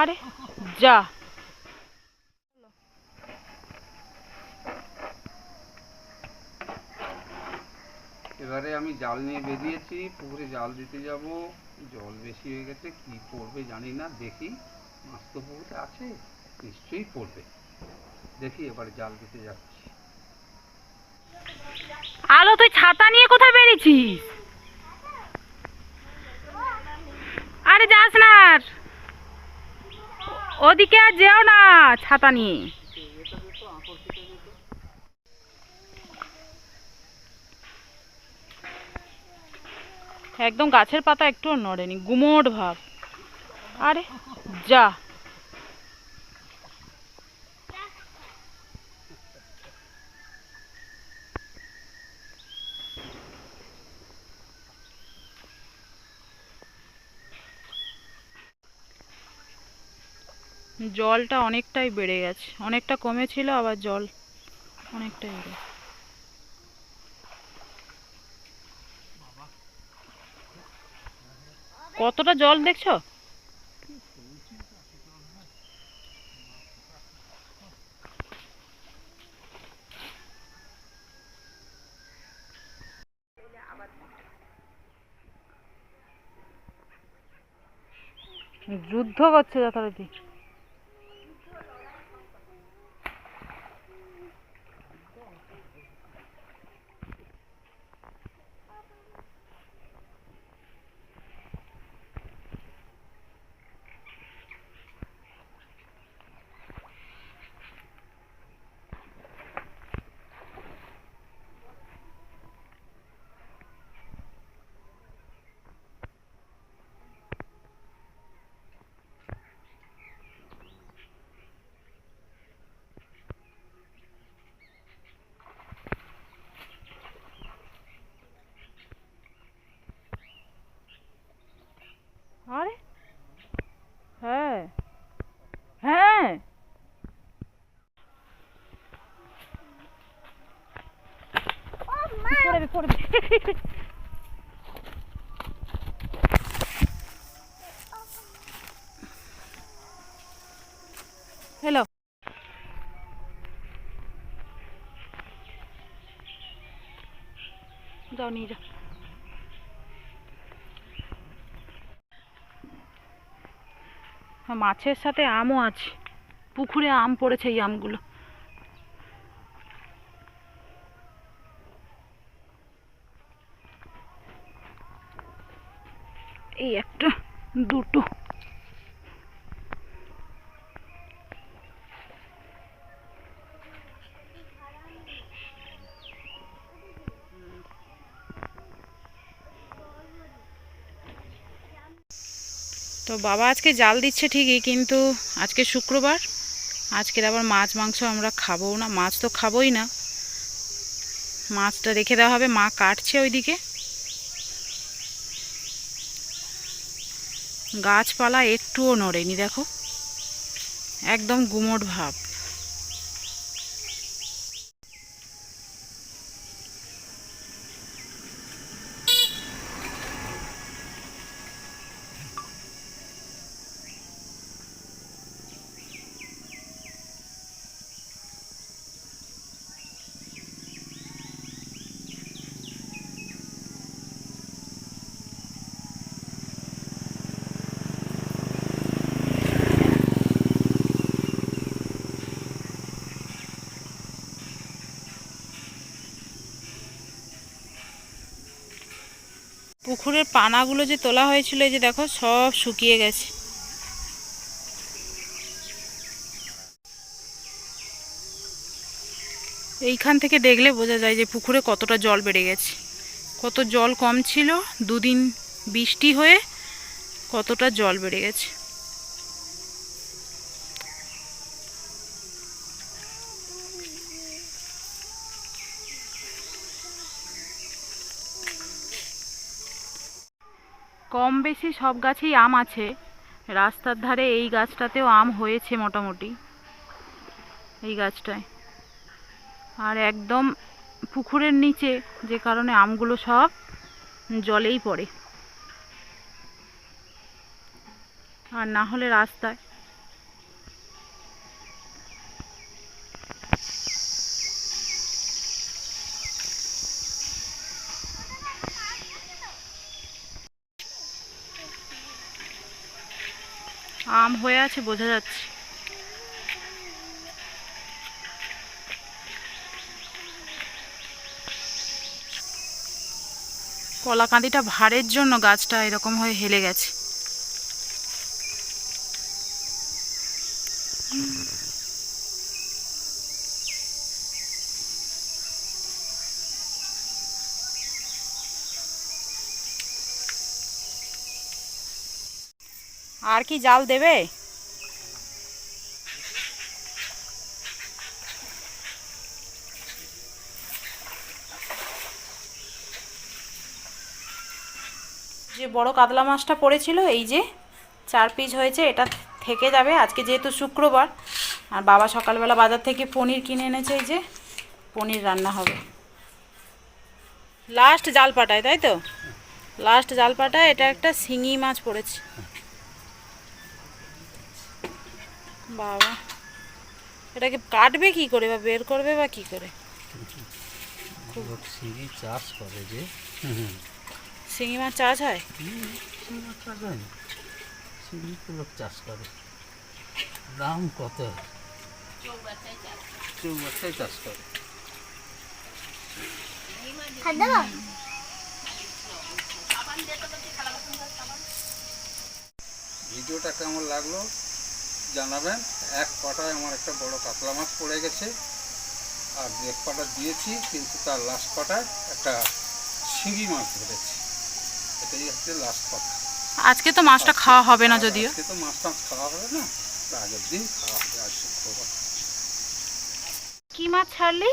আরে যা। এবারে আমি জাল নিয়ে বেরিয়েছি পুকুরে জাল দিতে যাব। জল বেশি হয়ে গেছে কি পড়বে জানি না দেখি। মাছ তো পুকুরে আছে নিশ্চয়ই পড়বে। দেখি এবার জাল দিতে যাচ্ছি। আলো তুই ছাতা নিয়ে কোথায় বেরিয়েছিস? আরে যাস না আর। ওদিকে আর যেও না, ছাতা নিয়ে। একদম গাছের পাতা একটু নড়েনি, গুমোট ভাব। আরে, যা। জলটা অনেকটাই বেড়ে গেছে। অনেকটা কমেছিল, আবার জল অনেকটাই বেড়ে কতটা জল দেখছ? যুদ্ধ করছে যথারীতি আরে হ্যাঁ হ্যাঁ পড়বে পড়বে হ্যালো যাও নিয়ে যাও। মাছের সাথে আমও আছে। পুকুরে আম পড়েছে এই আমগুলো। এই একটা দুটো তো বাবা আজকে জাল দিচ্ছে ঠিকই, কিন্তু আজকে শুক্রবার। আজকের আবার মাছ, মাংস আমরা খাব না, মাছ তো খাবোই না। মাছটা রেখে দেওয়া হবে, মা কাটছে ওইদিকে। গাছপালা একটুও নড়েনি দেখো। একদম গুমোট ভাব। পুকুরের পানাগুলো যে তোলা হয়েছিল, এই যে দেখো, সব শুকিয়ে গেছে। এইখান থেকে দেখলে বোঝা যায় যে পুকুরে কতটা জল বেড়ে গেছে। কত জল কম ছিল, দুদিন বৃষ্টি হয়ে কতটা জল বেড়ে গেছে। কম বেশি সব গাছেই আম আছে। রাস্তার ধারে এই গাছটাতেও আম হয়েছে মোটামুটি। এই গাছটায়। আর একদম পুকুরের নিচে, যে কারণে আমগুলো সব জলেই পড়ে। আর না হলে রাস্তায়। আম হয়ে আছে বোঝা যাচ্ছে। কলাকাঁদিটা ভারের জন্য গাছটা এরকম হয়ে হেলে গেছে। আর কি জাল দেবে? যে বড় কাতলা মাছটা পড়েছিল, এই যে চার পিস হয়েছে, এটা থেকে যাবে। আজকে যেহেতু শুক্রবার, আর বাবা সকালবেলা বাজার থেকে পনির কিনে এনেছে, এই যে পনির রান্না হবে। লাস্ট জাল পাটায়, তাই তো? লাস্ট জাল পাটায়, এটা একটা শিঙি মাছ পড়েছে। বাবা এটাকে কাটবে কি করে বা বের করবে বা কি করে? সিঁড়ি চাষ করে যে। শিঙি মাছ চাষ হয়? হয় তো লোক চাষ করে। দাম কত? চৌবাচ্চায় চাষ করে। ভিডিওটা কেমন লাগল? জানাবেন এক পাটায় আমার একটা বড় কাতলা মাছ পড়ে গেছে। আর দু এক পাটা দিয়েছি কিন্তু তার লাস্ট পাটায় একটা শিঙি মাছ ধরেছি। এটাই হচ্ছে লাস্ট পাটা। আজকে তো মাছটা খাওয়া হবে না যদিও। আজকে তো মাছ টাছ খাওয়া হবে না আগের দিন খাওয়া হবে আজ শুক্রবার। কি মাছ ছাড়লি?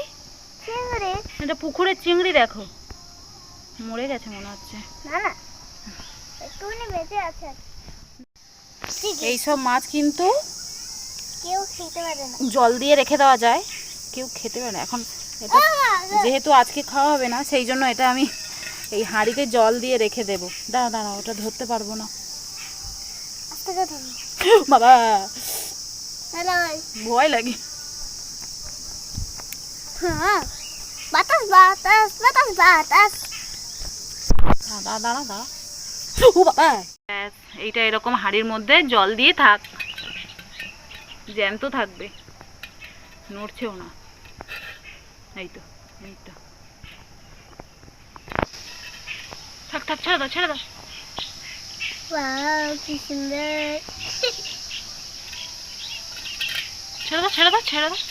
চিংড়ি। এটা পুকুরের চিংড়ি দেখো। মরে গেছে মনে হচ্ছে। না না। একটুখানি বেঁচে আছে। ঠিক এইসব মাছ কিন্তু কেউ খেতে পারে না। জল দিয়ে রেখে দেওয়া যায়। কেউ খেতে পারে না। এখন এটা যেহেতু আজকে খাওয়া হবে না সেই জন্য এটা আমি এই হাঁড়িতে জল দিয়ে রেখে দেবো। দাঁড়া দাঁড়া ওটা ধরতে পারব না। বাবা! ভয় লাগে। হ্যাঁ বাতাস বাতাস বাতাস বাতাস। দাঁড়া দাঁড়া দাঁড়া। ও বাবা! এইটা এরকম হাঁড়ির মধ্যে জল দিয়ে থাক। জ্যান্ত থাকবে। নড়ছেও না। এই তো এই তো। থাক থাক ছেড়ে দাও ছেড়ে দাও। কি সুন্দর। ছেড়ে দাও ছেড়ে দাও ছেড়ে দাও।